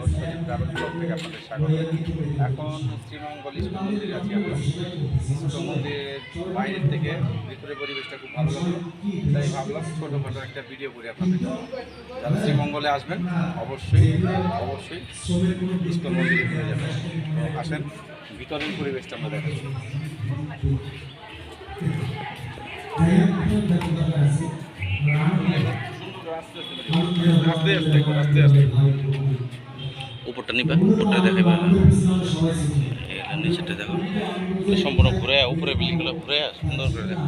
নৈশদীপ travel blog থেকে আপনাদের স্বাগত। এখন শ্রীমঙ্গল ইস্ট মন্দিরে আছি আমরা। ইস্ট মন্দিরের বাইরের থেকে ভিতরে পরিবেশটা খুব ভালো লাগল। তাই ভাবলাম ছোটোখাটো একটা ভিডিও করি আপনাদের। জন্য যারা শ্রীমঙ্গলে আসবেন অবশ্যই অবশ্যই ইস্ট মন্দিরে ঘুরে যাবেন। আসেন ভিতরের পরিবেশটা আমরা দেখাচ্ছি। আস্তে আস্তে আস্তে আস্তে। উপরটা নিবে, উপরটা দেখাবে এগুলো নিচেটা দেখো। এটা সম্পূর্ণ ঘুরে, উপরে বিল্ডিংগুলো ঘুরে সুন্দর করে দেখো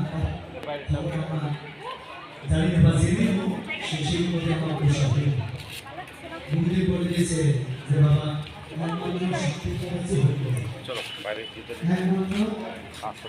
চলো বাইরে আস্তে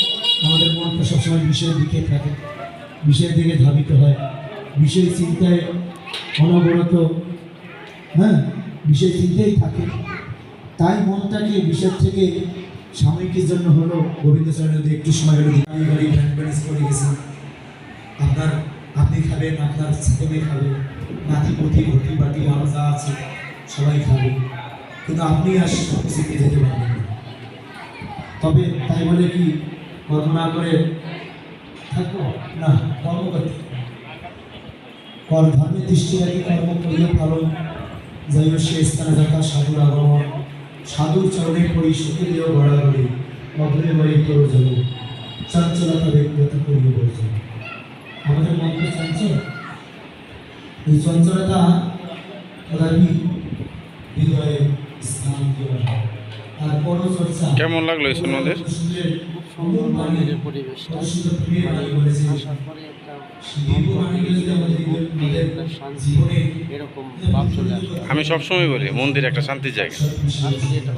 সবসময় বিষয়ের দিকে থাকে, বিষয়ের দিকে ধাবিত হয়। বিষয় চিন্তায় অনবরত হ্যাঁ বিষয় চিন্তাই থাকে। তাই মনটাকে বিষয় থেকে সাময়িকের জন্য হলো গোবিন্দচরণ একটু সময় হলো বাড়ি করে গেছেন। আপনার আপনি খাবেন, আপনার ছেলে মেয়ে খাবে, নাতি, পুতি ঘটি বাটি আরও যা আছে, সবাই খাবে। কিন্তু আপনি আর সব যেতে পারবেন না। তবে তাই বলে কি কর্ম না করে থাকব না কর্ম করতে কর ধর্মের দৃষ্টি রাখি কর্ম করিয়া পালন। যাইব সে স্থানে থাকা সাধুর আগমন। সাধুর চরণে পড়ি সুখে দিয়েও গড়াগড়ি অগ্রে বাড়ি তোর যাব চঞ্চলতা ব্যক্তিগত করিয়ে বলছে আমাদের মন তো চঞ্চল? এই চঞ্চলতা কদাপি হৃদয়ে স্থান দেওয়া হয়। আর পরচর্চা কেমন লাগল এই সন্ন্যাদের সুন্দর মন্দিরের পরিবেশ আসার পরে একটা একটা শান্তি এরকম ভাব চলে আসে। আমি সবসময় বলি মন্দির একটা শান্তির জায়গা। শান্তি এটা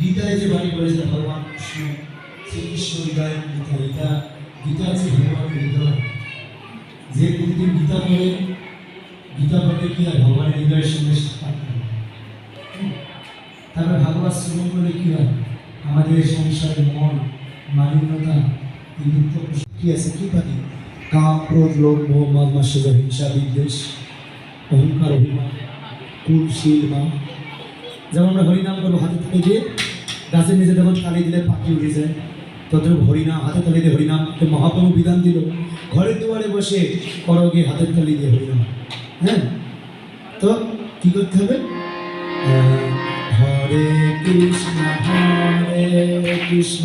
গীতায় যে বাণী বলেছে ভগবান কৃষ্ণ শ্রীকৃষ্ণ হৃদয় গীতা গীতা গীতা আছে ভগবানের হৃদয় যে প্রতিদিন গীতা পড়ে গীতা পড়ে কি হয়? ভগবানের হৃদয়ের সঙ্গে সাক্ষাৎ করে। হুম। তারপরে ভাগবত শ্রবণ করলে কি হয়? আমাদের সংসারের মন মালিন্যতা কি আছে, কি কাম, ক্রোধ, লোভ, মোহ মদ হিংসা, বিদ্বেষ, অহংকার, অভিমান, কুল বা যেমন আমরা হরিনাম করব, হাতে তুলে দিয়ে যখন তালি দিলে পাখি উঠে যায়। তদ্রুপ হরিনাম, হাতে তালি দিয়ে হরিনাম মহাপ্রভু বিধান দিল, ঘরের দুয়ারে বসে করো গিয়ে হাতের তালি দিয়ে হরিনাম। হ্যাঁ? তো কি করতে হবে? হরে কৃষ্ণ হরে কৃষ্ণ।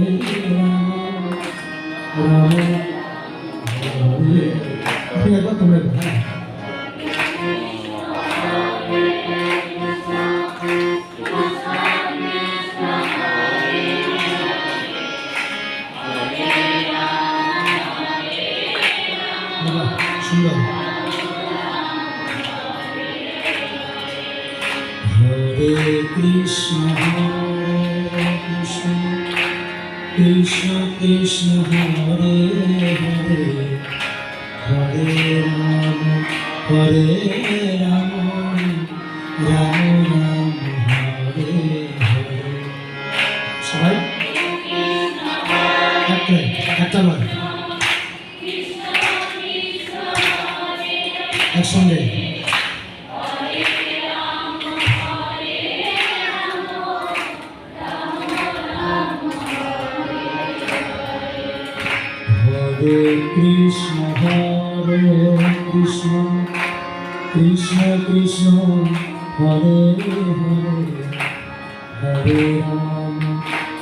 হরে কৃষ্ণ হরে কৃষ্ণ। কৃষ্ণ কৃষ্ণ, হরে হরে। হরে রাম হরে রাম। রাম রাম, হরে হরে। সবাই? একটা একটা বার একসঙ্গে। হরে কৃষ্ণ হরে কৃষ্ণ কৃষ্ণ কৃষ্ণ হরে হরে হরে রাম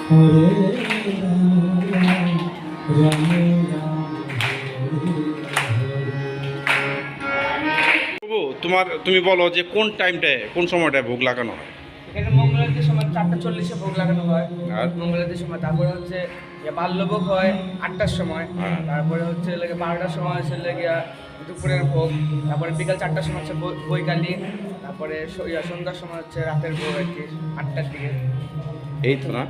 হরে রাম রাম রাম হরে হরে প্রভু তোমার তুমি বলো যে কোন টাইমটায় কোন সময়টায় ভোগ লাগানো হয় এখানে মঙ্গলাদের সময় চারটা চল্লিশে ভোগ লাগানো হয় আর? মঙ্গলাদের সময় তারপরে হচ্ছে বাল্যভোগ হয় আটটার সময়। তারপরে হচ্ছে লেগে বারোটার সময় হচ্ছে লেগে দুপুরের ভোগ তারপরে বিকাল চারটার সময় হচ্ছে বৈকালী তারপরে সন্ধ্যার সময় হচ্ছে রাতের ভোগ আর কি আটটার দিকে। এই তো না?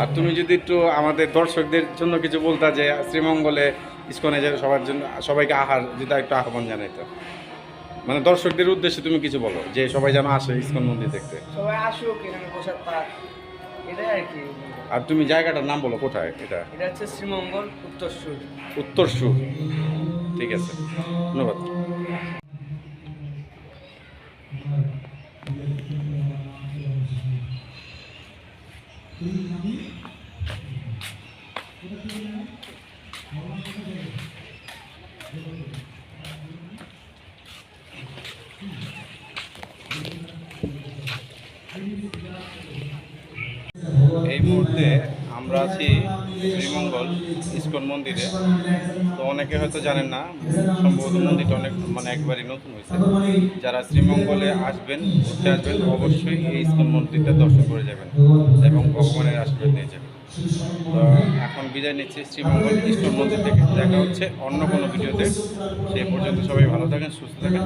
আর তুমি যদি একটু আমাদের দর্শকদের জন্য কিছু বলতা যে শ্রীমঙ্গলে ইস্কনে যে সবার জন্য সবাইকে আহার যেটা একটু আহ্বান জানাইতো মানে দর্শকদের উদ্দেশ্যে তুমি কিছু বলো যে সবাই যেন আসে ইস্কন মন্দির দেখতে। সবাই আসুক এখানে প্রসাদ পাক। এটাই আর কি। আর তুমি জায়গাটার নাম বলো কোথায় এটা? এটা হচ্ছে শ্রীমঙ্গল উত্তরসুর উত্তর সুর। ঠিক আছে ধন্যবাদ। এই মুহূর্তে আমরা আছি শ্রীমঙ্গল ইস্কন মন্দিরে। তো অনেকে হয়তো জানেন না, সম্ভবত মন্দিরটা অনেক মানে একবারই নতুন হয়েছে। যারা শ্রীমঙ্গলে আসবেন, ঘুরতে আসবেন, অবশ্যই এই ইস্কন মন্দিরটা দর্শন করে যাবেন এবং ভগবানের আশীর্বাদ নিয়ে যাবেন। তো এখন বিদায় নিচ্ছি শ্রীমঙ্গল ইস্কন মন্দির থেকে। দেখা হচ্ছে অন্য কোনো ভিডিওতে। সে পর্যন্ত সবাই ভালো থাকেন, সুস্থ থাকেন।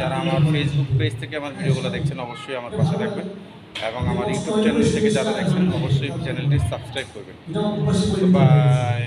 যারা আমার ফেসবুক পেজ থেকে আমার ভিডিওগুলো দেখছেন, অবশ্যই আমার পাশে থাকবেন। এবং আমার ইউটিউব চ্যানেল থেকে যারা দেখবেন অবশ্যই চ্যানেলটি সাবস্ক্রাইব করবেন। বাই